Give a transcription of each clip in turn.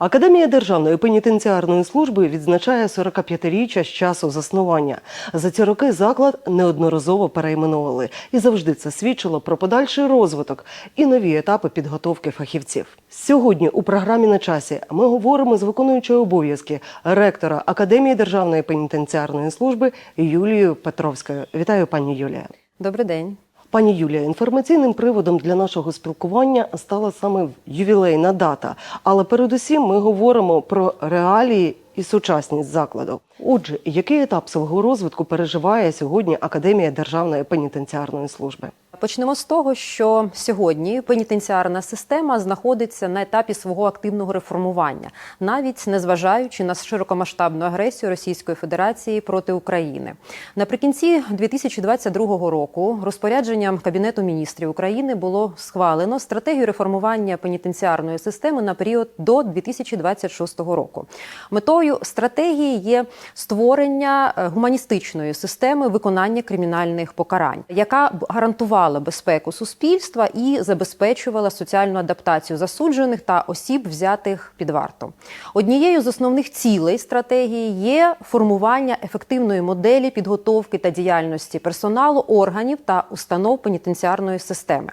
Академія Державної пенітенціарної служби відзначає 45-річчя з часу заснування. За ці роки заклад неодноразово перейменували, і завжди це свідчило про подальший розвиток і нові етапи підготовки фахівців. Сьогодні у програмі на часі ми говоримо з виконуючою обов'язки ректора Академії Державної пенітенціарної служби Юлією Петровською. Вітаю, пані Юлія. Добрий день. Пані Юлія, інформаційним приводом для нашого спілкування стала саме ювілейна дата. Але передусім ми говоримо про реалії і сучасність закладу. Отже, який етап свого розвитку переживає сьогодні Академія Державної пенітенціарної служби? Почнемо з того, що сьогодні пенітенціарна система знаходиться на етапі свого активного реформування, навіть незважаючи на широкомасштабну агресію Російської Федерації проти України. Наприкінці 2022 року розпорядженням Кабінету міністрів України було схвалено стратегію реформування пенітенціарної системи на період до 2026 року. Метою стратегії є створення е, гуманістичної системи виконання кримінальних покарань, яка б гарантувала безпеку суспільства і забезпечувала соціальну адаптацію засуджених та осіб, взятих під варту. Однією з основних цілей стратегії є формування ефективної моделі підготовки та діяльності персоналу, органів та установ пенітенціарної системи.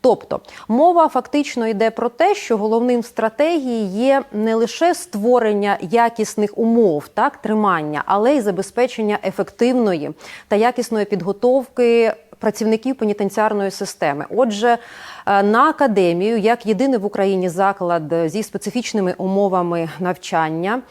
Тобто мова фактично йде про те, що головним в стратегії є не лише створення якісних умов, так тримання, але й забезпечення ефективної та якісної підготовки. Працівників пенітенціарної системи, отже, е, на академію, як єдиний в Україні заклад зі специфічними умовами навчання,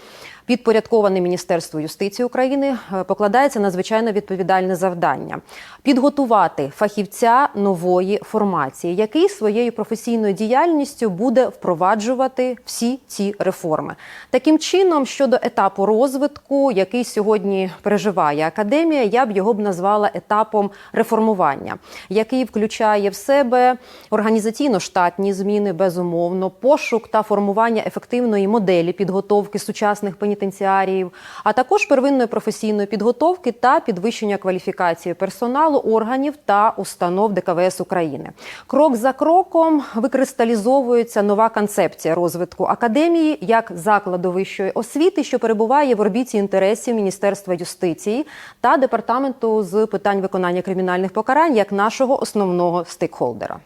підпорядкований Міністерству юстиції України, е, покладається надзвичайно відповідальне завдання підготувати фахівця нової формації, який своєю професійною діяльністю буде впроваджувати всі ці реформи. Таким чином, щодо етапу розвитку, який сьогодні переживає академія, я б його б назвала етапом реформування, який включає в себе організаційно-штатні зміни, безумовно, пошук та формування ефективної моделі підготовки сучасних пенітенціаріїв, а також первинної професійної підготовки та підвищення кваліфікації персоналу, органів та установ ДКВС України. Крок за кроком викристалізовується нова концепція розвитку академії як закладу вищої освіти, що перебуває в орбіті інтересів Міністерства юстиції та департаменту з питань виконання кримінальних покарань як нашого основного стейкхолдера.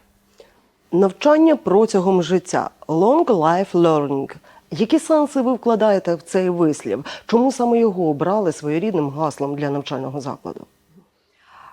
Навчання протягом життя long life learning. Які сенси ви вкладаєте в цей вислів? Чому саме його обрали своєрідним гаслом для навчального закладу?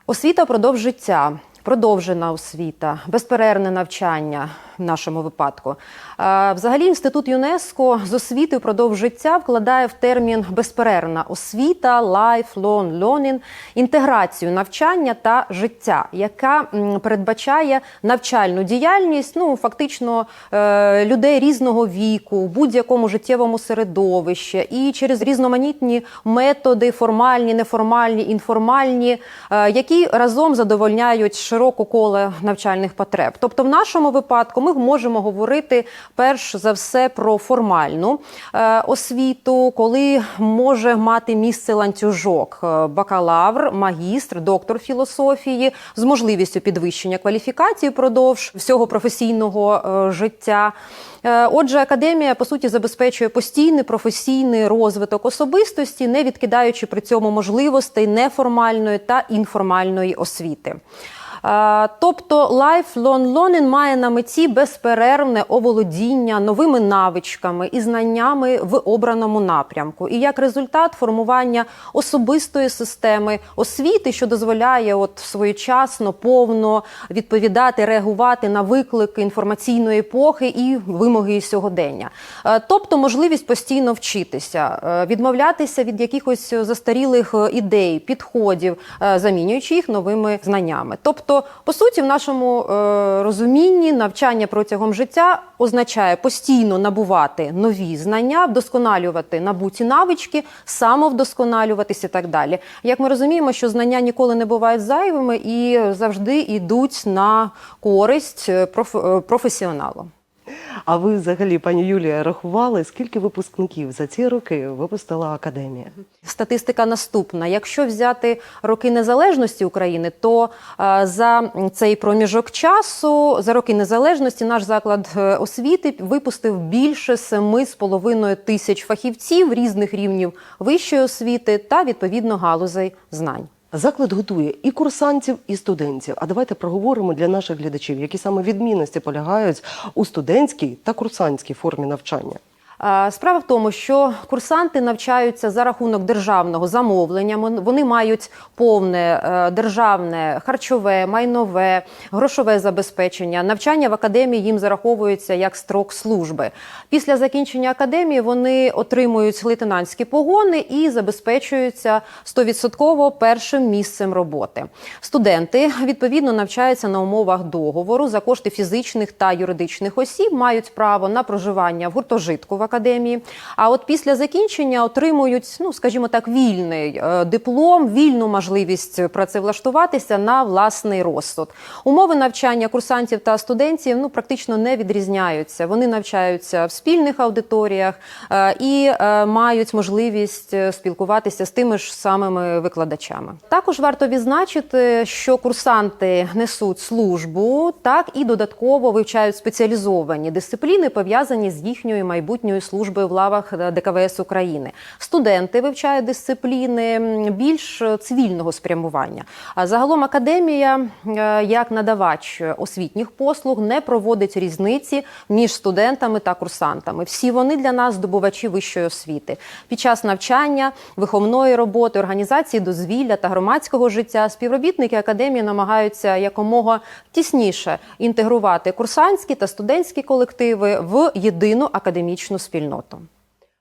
Освіта продовж життя, продовжена освіта, безперервне навчання в нашому випадку. Е, Взагалі, інститут ЮНЕСКО з освіти впродовж життя вкладає в термін безперервна освіта, lifelong learning, інтеграцію навчання та життя, яка передбачає навчальну діяльність, ну фактично е, людей різного віку, в будь-якому життєвому середовищі, і через різноманітні методи, формальні, неформальні, інформальні, е, які разом задовольняють широке коло навчальних потреб. Тобто, в нашому випадку ми можемо говорити перш за все про формальну е, освіту, коли може мати місце ланцюжок е, бакалавр, магістр, доктор філософії з можливістю підвищення кваліфікації впродовж всього професійного е, життя. Отже, академія по суті забезпечує постійний професійний розвиток особистості, не відкидаючи при цьому можливостей неформальної та інформальної освіти. Е, Тобто lifelong learning має на меті безперервне оволодіння новими навичками і знаннями в обраному напрямку, і як результат формування особистої системи освіти, що дозволяє от своєчасно, повно відповідати, реагувати на виклики інформаційної епохи і вимоги сьогодення. Е, Тобто можливість постійно вчитися, е, відмовлятися від якихось застарілих е, ідей, підходів, е, замінюючи їх новими знаннями. Тобто, по суті, в нашому е, розумінні навчання протягом життя означає постійно набувати нові знання, вдосконалювати набуті навички, самовдосконалюватися і так далі. Як ми розуміємо, що знання ніколи не бувають зайвими і завжди йдуть на користь е, е, професіоналу. А ви взагалі, пані Юлія, рахували, скільки випускників за ці роки випустила академія? Статистика наступна: якщо взяти роки незалежності України, то е, за цей проміжок часу, за роки незалежності, наш заклад е, освіти випустив більше 7,5 тисяч фахівців різних рівнів вищої освіти та відповідно галузей знань. Заклад готує і курсантів, і студентів. А давайте проговоримо для наших глядачів, які саме відмінності полягають у студентській та курсантській формі навчання. Справа в тому, що курсанти навчаються за рахунок державного замовлення. Вони мають повне е, державне харчове, майнове, грошове забезпечення. Навчання в академії їм зараховується як строк служби. Після закінчення академії вони отримують лейтенантські погони і забезпечуються 100% першим місцем роботи. Студенти відповідно навчаються на умовах договору за кошти фізичних та юридичних осіб, мають право на проживання в гуртожитку в академії. А от після закінчення отримують, ну скажімо так, вільний е, диплом, вільну можливість працевлаштуватися на власний розсуд. Умови навчання курсантів та студентів ну практично не відрізняються. Вони навчаються в спільних аудиторіях е, і е, мають можливість спілкуватися з тими ж самими викладачами. Також варто відзначити, що курсанти несуть службу, так і додатково вивчають спеціалізовані дисципліни, пов'язані з їхньою майбутньою службою в лавах е, ДКВС України. Студенти вивчають дисципліни більш е, цивільного спрямування. А загалом академія, е, як надавач освітніх послуг, не проводить різниці між студентами та курсантами. Всі вони для нас здобувачі вищої освіти. Під час навчання, виховної роботи, організації дозвілля та громадського життя співробітники академії намагаються якомога тісніше інтегрувати курсантські та студентські колективи в єдину академічну спільноту.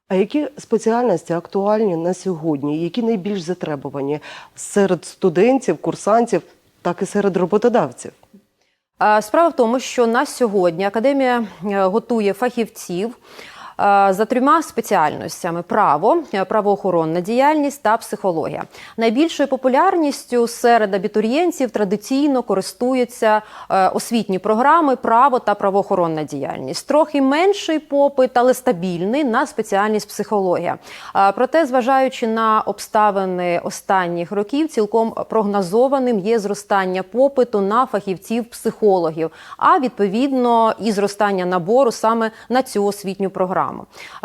А які спеціальності актуальні на сьогодні, які найбільш затребувані серед студентів, курсантів, так і серед роботодавців? Справа в тому, що на сьогодні академія е, готує фахівців. За трьома спеціальностями: право, е, правоохоронна діяльність та психологія. Найбільшою популярністю серед абітурієнтів традиційно користуються е, освітні програми право та правоохоронна діяльність. Трохи менший попит, але стабільний на спеціальність психологія. Проте, зважаючи на обставини останніх років, цілком прогнозованим є зростання попиту на фахівців-психологів, а відповідно і зростання набору саме на цю освітню програму.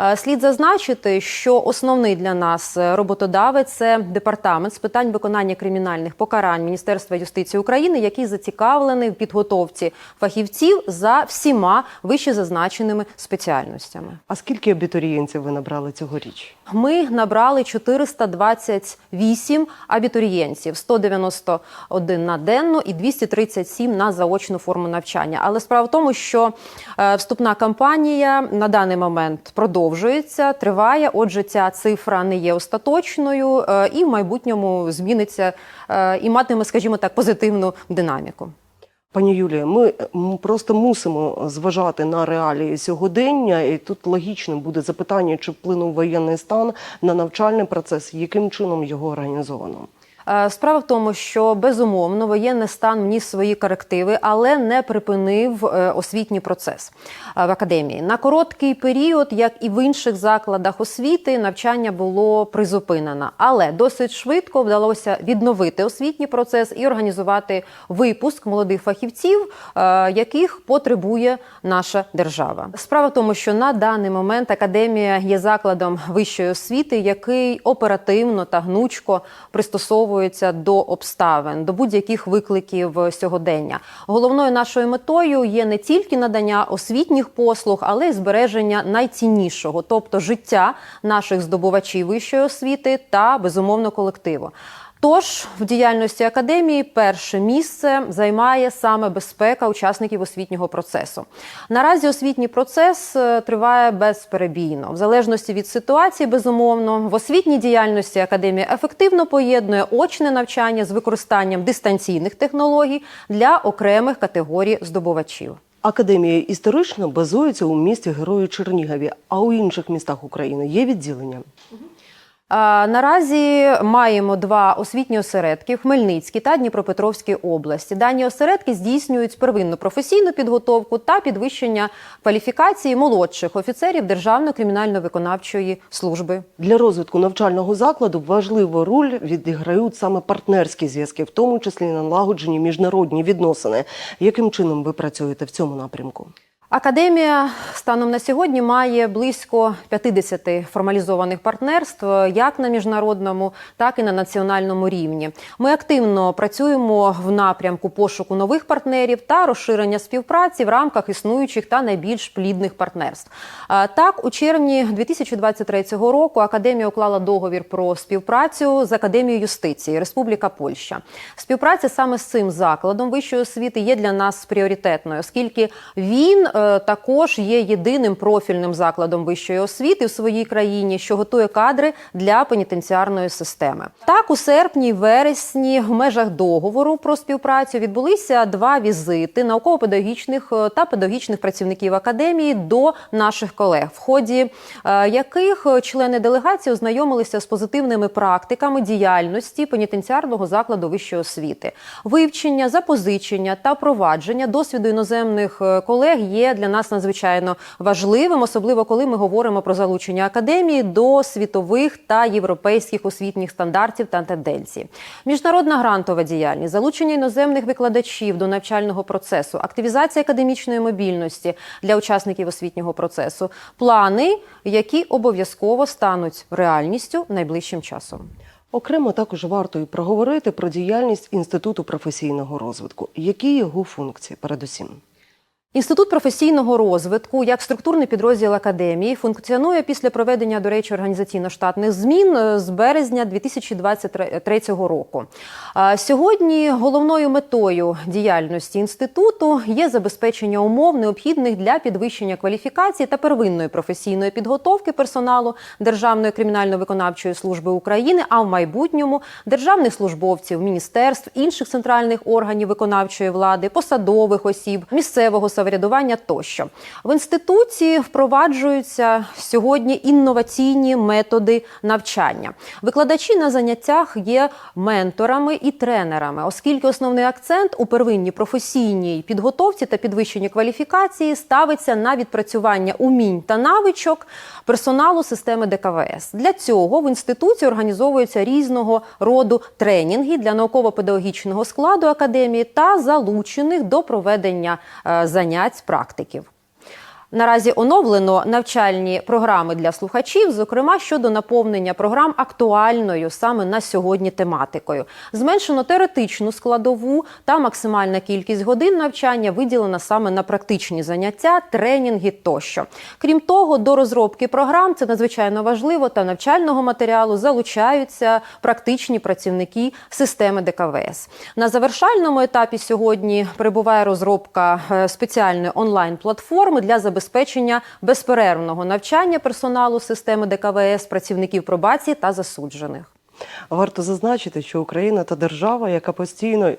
Е, Слід зазначити, що основний для нас роботодавець це департамент з питань виконання кримінальних покарань Міністерства юстиції України, який зацікавлений в підготовці фахівців за всіма вищезазначеними спеціальностями. А скільки абітурієнтів ви набрали цьогоріч? Ми набрали 428 абітурієнтів, 191 на денну і 237 на заочну форму навчання. Але справа в тому, що е, вступна кампанія на даний момент продовжується, триває. Отже, ця цифра не є остаточною е, і в майбутньому зміниться е, і матиме, скажімо так, позитивну динаміку. Пані Юлія, ми просто мусимо зважати на реалії сьогодення, і тут логічним буде запитання, чи вплинув воєнний стан на навчальний процес, яким чином його організовано. Е, Справа в тому, що безумовно воєнний стан вніс свої корективи, але не припинив е, освітній процес е, в академії. На короткий період, як і в інших закладах освіти, навчання було призупинено, але досить швидко вдалося відновити освітній процес і організувати випуск молодих фахівців, яких потребує наша держава. Справа в тому, що на даний момент академія є закладом вищої освіти, який оперативно та гнучко пристосовується до обставин, до будь-яких викликів сьогодення. Головною нашою метою є не тільки надання освітніх послуг, але й збереження найціннішого, тобто життя наших здобувачів вищої освіти та безумовно колективу. Тож в діяльності академії перше місце займає саме безпека учасників освітнього процесу. Наразі освітній процес е, триває безперебійно, в залежності від ситуації, безумовно. В освітній діяльності академія ефективно поєднує очне навчання з використанням дистанційних технологій для окремих категорій здобувачів. Академія історично базується у місті Герої Чернігові, а у інших містах України є відділення. Наразі маємо два освітні осередки в Хмельницькій та Дніпропетровській області. Дані осередки здійснюють первинну професійну підготовку та підвищення кваліфікації молодших офіцерів Державної кримінально-виконавчої служби. Для розвитку навчального закладу важливу роль відіграють саме партнерські зв'язки, в тому числі налагоджені міжнародні відносини. Яким чином ви працюєте в цьому напрямку? Академія станом на сьогодні має близько 50 формалізованих партнерств як на міжнародному, так і на національному рівні. Ми активно працюємо в напрямку пошуку нових партнерів та розширення співпраці в рамках існуючих та найбільш плідних партнерств. Так, у червні 2023 року академія уклала договір про співпрацю з Академією юстиції Республіка Польща. Співпраця саме з цим закладом вищої освіти є для нас пріоритетною, оскільки він е, також є єдиним профільним закладом вищої освіти в своїй країні, що готує кадри для пенітенціарної системи. Так, у серпні, вересні, в межах договору про співпрацю відбулися два візити науково-педагогічних е, та педагогічних працівників академії до наших колег, в ході е, яких члени делегації ознайомилися з позитивними практиками діяльності пенітенціарного закладу вищої освіти, вивчення, запозичення та провадження досвіду іноземних е, колег є для нас надзвичайно важливим, особливо коли ми говоримо про залучення академії до світових та європейських освітніх стандартів та тенденцій. Міжнародна грантова діяльність, залучення іноземних викладачів до навчального процесу, активізація академічної мобільності для учасників освітнього процесу, плани, які обов'язково стануть реальністю найближчим часом. Окремо також варто і проговорити про діяльність інституту професійного розвитку. Які його функції, передусім? Інститут професійного розвитку як структурний підрозділ академії функціонує після проведення, до речі, організаційно-штатних змін е, з березня 2023 року. Сьогодні головною метою діяльності інституту є забезпечення умов, необхідних для підвищення кваліфікації та первинної професійної підготовки персоналу Державної кримінально-виконавчої служби України, а в майбутньому державних службовців, міністерств, інших центральних органів виконавчої влади, посадових осіб, місцевого самоврядування тощо. В інституті впроваджуються сьогодні інноваційні методи навчання. Викладачі на заняттях є менторами і тренерами, оскільки основний акцент у первинній професійній підготовці та підвищенні кваліфікації ставиться на відпрацювання умінь та навичок персоналу системи ДКВС. Для цього в інституті організовуються різного роду тренінги для науково-педагогічного складу академії та залучених до проведення е, занять з практиків. Наразі оновлено навчальні програми для слухачів, зокрема щодо наповнення програм актуальною саме на сьогодні тематикою. Зменшено теоретичну складову та максимальна кількість годин навчання виділена саме на практичні заняття, тренінги тощо. Крім того, до розробки програм це надзвичайно важливо та навчального матеріалу залучаються практичні працівники системи ДКВС. На завершальному етапі сьогодні перебуває розробка е, спеціальної онлайн-платформи для забезпечення безперервного навчання персоналу системи ДКВС, працівників пробації та засуджених. Варто зазначити, що Україна та держава, яка постійно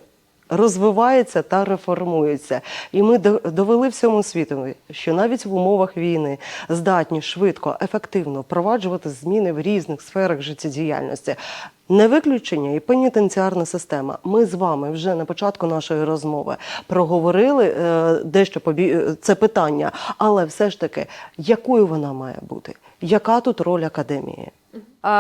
розвивається та реформується, і ми до- довели всьому світу, що навіть в умовах війни здатні швидко, ефективно впроваджувати зміни в різних сферах життєдіяльності. Не виключення і пенітенціарна система. Ми з вами вже на початку нашої розмови проговорили е, дещо побі... е, це питання, але все ж таки, якою вона має бути? Яка тут роль академії?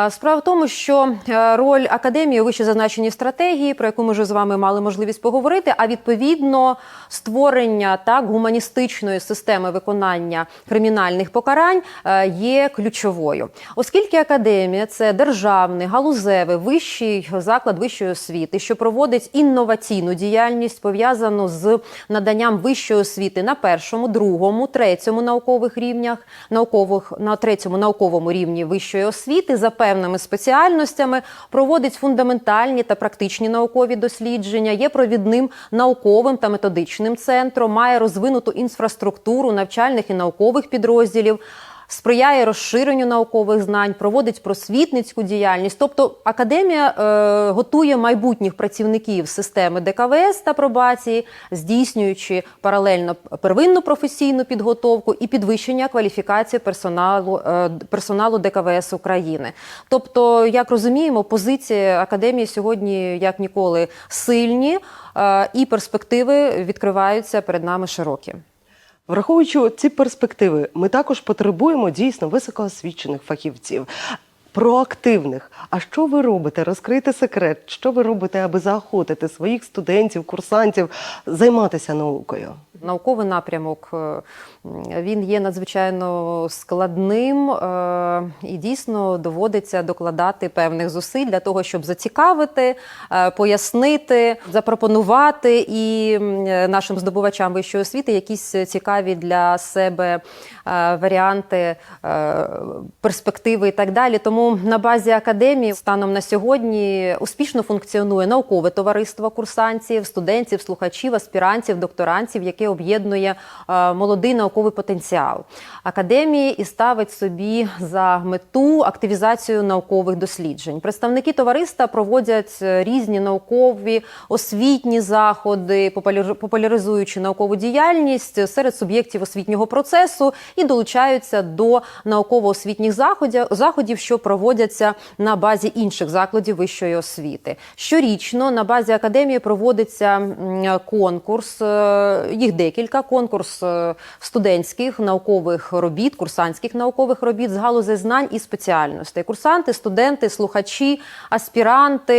Справа в тому, що е, роль академії у вищезазначеній стратегії, про яку ми вже з вами мали можливість поговорити, а відповідно створення так гуманістичної системи виконання кримінальних покарань е, є ключовою, оскільки академія це державний галузевий вищий заклад вищої освіти, що проводить інноваційну діяльність пов'язану з наданням вищої освіти на першому, другому, третьому наукових рівнях, наукових на третьому науковому рівні вищої освіти за певними спеціальностями, проводить фундаментальні та практичні наукові дослідження, є провідним науковим та методичним центром, має розвинуту інфраструктуру навчальних і наукових підрозділів. Сприяє розширенню наукових знань, проводить просвітницьку діяльність. Тобто академія е, готує майбутніх працівників системи ДКВС та пробації, здійснюючи паралельно первинну професійну підготовку і підвищення кваліфікації персоналу, е, персоналу ДКВС України. Тобто, як розуміємо, позиції академії сьогодні як ніколи сильні, е, і перспективи відкриваються перед нами широкі. Враховуючи ці перспективи, ми також потребуємо дійсно високоосвічених фахівців. Проактивних. А що ви робите? Розкрийте секрет. Що ви робите, аби заохотити своїх студентів, курсантів займатися наукою? Науковий напрямок е, він є надзвичайно складним е, і дійсно доводиться докладати певних зусиль для того, щоб зацікавити, е, пояснити, запропонувати і нашим здобувачам вищої освіти якісь цікаві для себе варіанти, перспективи і так далі. Тому на базі академії станом на сьогодні успішно функціонує наукове товариство курсантів, студентів, слухачів, аспірантів, докторантів, яке об'єднує е, молодий науковий потенціал академії і ставить собі за мету активізацію наукових досліджень. Представники товариства проводять е, різні наукові освітні заходи, популяр- популяризуючи наукову діяльність серед суб'єктів освітнього процесу і долучаються до науково-освітніх заходів, що проводяться на базі інших закладів вищої освіти. Щорічно на базі академії проводиться конкурс. е, Їх декілька конкурс е, студентських наукових робіт, курсантських наукових робіт з галузей знань і спеціальностей. Курсанти, студенти, слухачі, аспіранти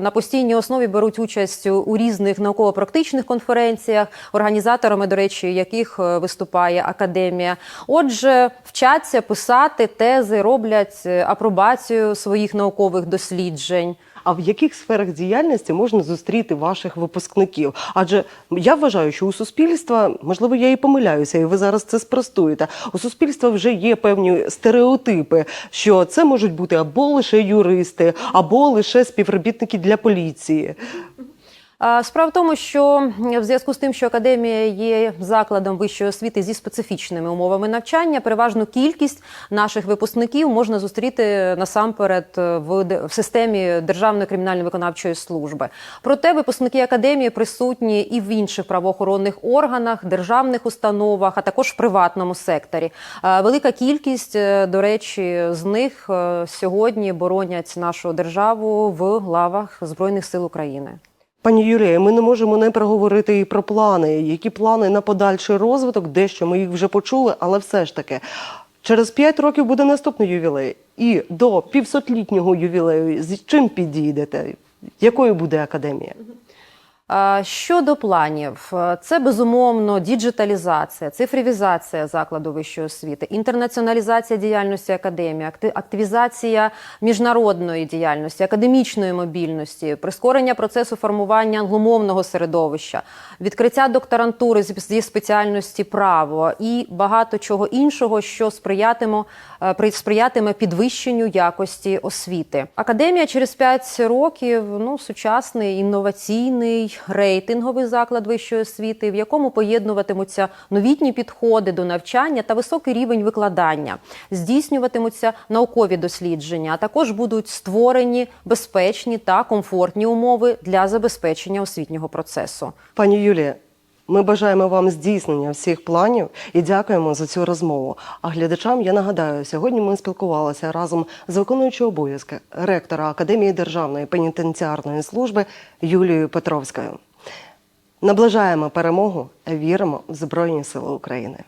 на постійній основі беруть участь у- різних науково-практичних конференціях, організаторами, до речі, яких е, виступає академія. Отже, вчаться писати тези, роблять е, апробацію своїх наукових досліджень. А в яких сферах діяльності можна зустріти ваших випускників? Адже я вважаю, що у суспільства, можливо, я і помиляюся, і ви зараз це спростуєте. У суспільства вже є певні стереотипи, що це можуть бути або лише юристи, або лише співробітники для поліції. Справа в тому, що в зв'язку з тим, що академія є закладом вищої освіти зі специфічними умовами навчання, переважну кількість наших випускників можна зустріти насамперед в, в системі Державної кримінально виконавчої служби. Проте випускники академії присутні і в інших правоохоронних органах, державних установах, а також в приватному секторі. Велика кількість, е, до речі, з них е, сьогодні боронять нашу державу в лавах Збройних сил України. Пані Юлія, ми не можемо не проговорити і про плани. Які плани на подальший розвиток? Дещо ми їх вже почули, але все ж таки. Через 5 років буде наступний ювілей. І до півсотлітнього ювілею з чим підійдете? Якою буде академія? Щодо планів, е, це безумовно діджиталізація, цифровізація закладу вищої освіти, інтернаціоналізація діяльності академії, акти- активізація міжнародної діяльності, академічної мобільності, прискорення процесу формування англомовного середовища, відкриття докторантури зі спеціальності право і багато чого іншого, що сприятиме, сприятиме підвищенню якості освіти. Академія через 5 років ну сучасний інноваційний рейтинговий заклад вищої освіти, в якому поєднуватимуться новітні підходи до навчання та високий рівень викладання, здійснюватимуться наукові дослідження, а також будуть створені безпечні та комфортні умови для забезпечення освітнього процесу. Пані Юлія, ми бажаємо вам здійснення всіх планів і дякуємо за цю розмову. А глядачам я нагадаю, сьогодні ми спілкувалися разом з виконуючою обов'язки ректора Академії Державної пенітенціарної служби Юлією Петровською. Наближаємо перемогу, віримо в Збройні Сили України.